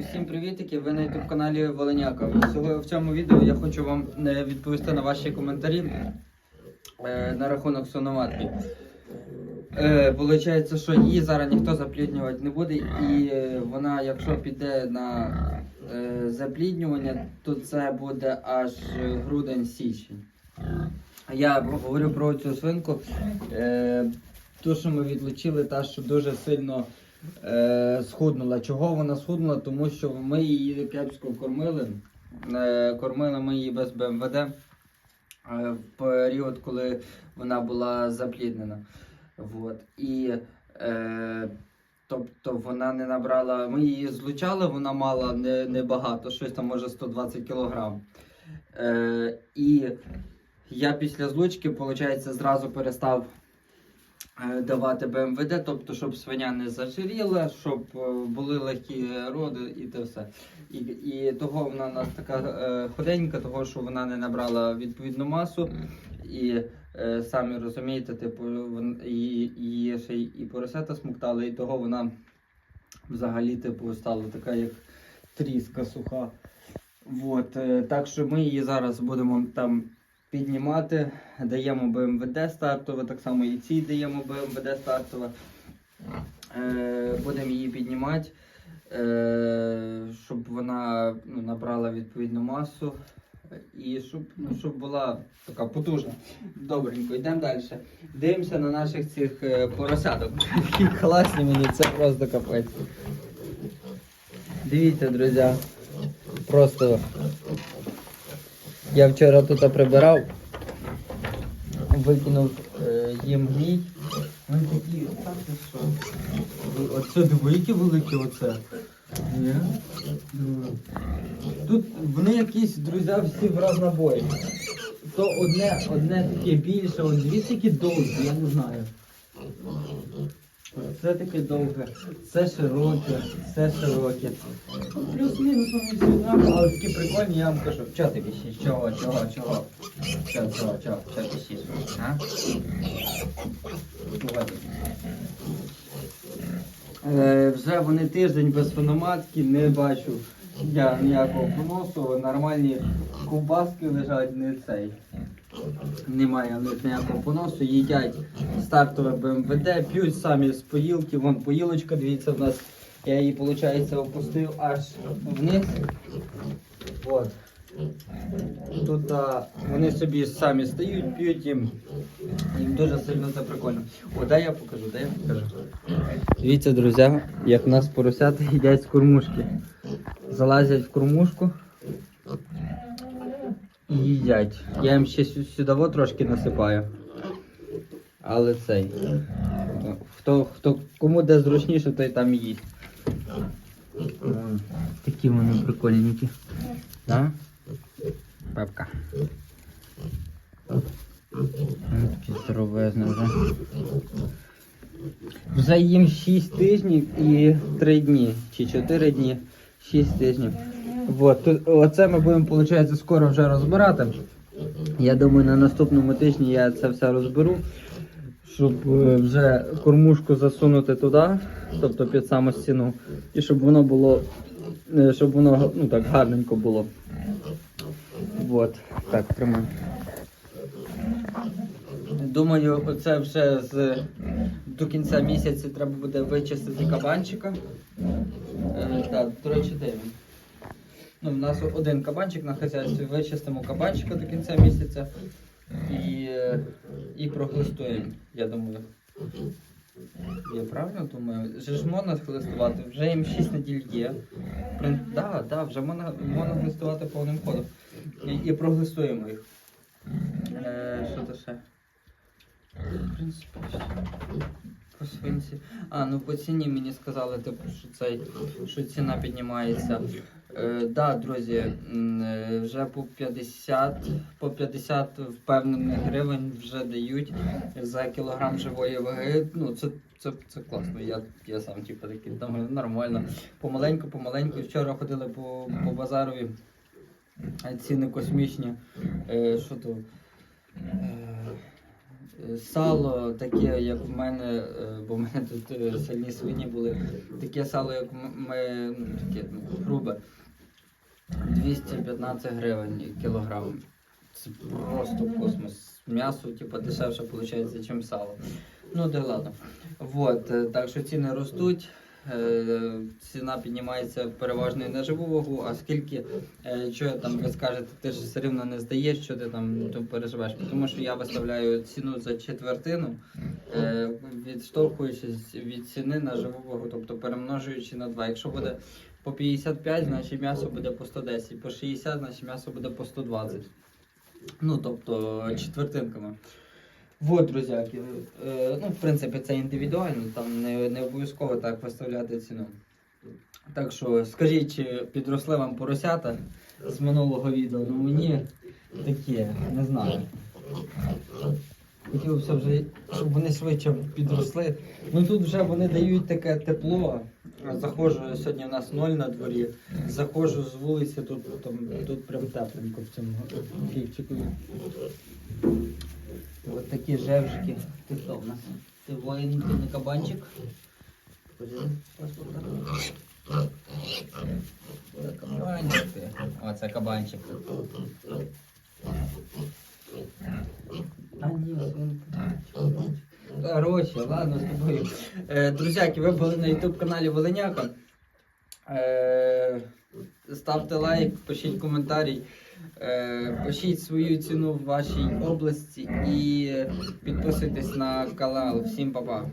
Всім привітики! Ви на youtube каналі. Сьогодні в цьому відео я хочу вам е, відповісти на ваші коментарі е, на рахунок сономатки. Е, Получається, що її зараз ніхто запліднювати не буде, і вона, якщо піде на запліднювання, то це буде аж грудень-січень. Я говорю про цю свинку. Ту, що ми відлучили, та, що дуже сильно е, схуднула. Чого вона схуднула? Тому що ми її кепсько кормили. Е, кормили ми її без БМВД е, в період, коли вона була запліднена. Вот. І е, тобто вона не набрала. Ми її злучали, вона мала не, не щось там може 120 кг. Е, і я після злучки, виходить, зразу перестав давати БМВД, тобто, щоб свиня не зажиріла, щоб е, були легкі роди і те все. І, і того вона у нас така е, худенька, того що вона не набрала відповідну масу. І е, самі розумієте, типу, її, ще і поросята смоктали, і того вона взагалі типу, стала така, як тріска суха. Вот, е, так що ми її зараз будемо там піднімати, даємо БМВД стартове, так само і цій даємо БМВД стартове. Е, будемо її піднімати, е, щоб вона ну, набрала відповідну масу і щоб, ну, щоб була така потужна. Добренько, йдемо далі. Дивимося на наших цих е, поросяток. Такі класні мені, це просто капець. Дивіться, друзі. Просто я вчора тут прибирав, викинув е, їм гній. Вони такі, так ти що? Оце диви, великі оце. Тут вони якісь, друзі, всі в разнобої. То одне, одне таке більше, от дивіться, які довгі, я не знаю. Це таке довге, все широке, все широке. Ну, Плюс-мінус вони але такі прикольні, я вам кажу. Чого ти вісиш? Чого, чого, чого? Чого, чого, чого, чого ти вісиш? А? Е, вже вони тиждень без фономатки, не бачу я ніякого поносу, нормальні ковбаски лежать, не цей. Немає ніякого поносу, їдять стартове БМВД, п'ють самі з поїлки, вон поїлочка, дивіться, в нас я її, виходить, опустив аж вниз. От. Тут а, вони собі самі стають, п'ють їм. Їм дуже сильно це прикольно. О, дай я покажу, дай я покажу. Дивіться, друзі, як в нас поросята їдять з кормушки. Залазять в кормушку і їдять. Я їм ще сюди трошки насипаю. Але цей. Хто, хто, кому де зручніше, той там їсть. Такі вони прикольненькі. Да? Пепка. Такі здоровезні вже. Вже їм 6 тижнів і 3 дні. Чи 4 дні, 6 тижнів. Тут, оце ми будемо, виходить, скоро вже розбирати. Я думаю, на наступному тижні я це все розберу, щоб е, вже кормушку засунути туди, тобто під саму стіну, і щоб воно було, е, щоб воно ну, так гарненько було. Вот. Так, тримай. Думаю, оце вже з до кінця місяця треба буде вичистити кабанчика. Е, так, до речі, де? Ну, у нас один кабанчик на хазяйстві, вичистимо кабанчика до кінця місяця і, е, і проглистуємо, я думаю. Я правильно думаю? Же ж можна хлистувати, вже їм 6 неділь є. Так, да, да, вже можна, можна глистувати повним ходом. І, і проглистуємо їх. Е, що то ще? В принципі. По свинці. А, ну по ціні мені сказали, типу, що цей, що ціна піднімається. Е, да, друзі, е, вже по 50, по 50 впевнених гривень вже дають за кілограм живої ваги. Ну, це, це, це класно. Я, я сам типу, такий думаю, нормально. Помаленьку, помаленьку. Вчора ходили по, по базарові. е, Ціни космічні. Е, що то? Е, Е, Сало таке, як в мене, е, бо в мене тут сальні свині були. Таке сало, як ми, ну, таке грубе. 215 гривень кілограм. Це просто космос. М'ясо, типу, дешевше виходить, ніж сало. Ну, де ладно. Вот, е, так що ціни ростуть. Е, Ціна піднімається переважно на живу вагу, а скільки, е, що там ви скажете, ти ж все рівно не здаєш, що ти там ну, переживеш. Тому що я виставляю ціну за четвертину, е, відштовхуючись від ціни на живу вагу, тобто перемножуючи на 2. Якщо буде по 55, значить м'ясо буде по 110, по 60, значить м'ясо буде по 120. Ну, тобто четвертинками. Вот, друзяки. Е, ну, в принципі, це індивідуально, там не, не обов'язково так виставляти ціну. Так що скажіть, чи підросли вам поросята з минулого відео? Ну мені таке, не знаю. Хотілося вже, щоб вони швидше підросли. Ну тут вже вони дають таке тепло. Заходжу, сьогодні у нас ноль на дворі. Заходжу з вулиці, тут, там, тут прям тепленько в цьому хлівчику. Ось такі жевжики. Ти хто в нас? Ти воїн, ти не кабанчик? Це кабанчик ти. О, це кабанчик. А ні, свинка. Короче, ладно з тобою. Е, друзяки, ви були на YouTube каналі Волиняка. Е, ставте лайк, пишіть коментарі, пишіть свою ціну в вашій області і підписуйтесь на канал. Всім па-па.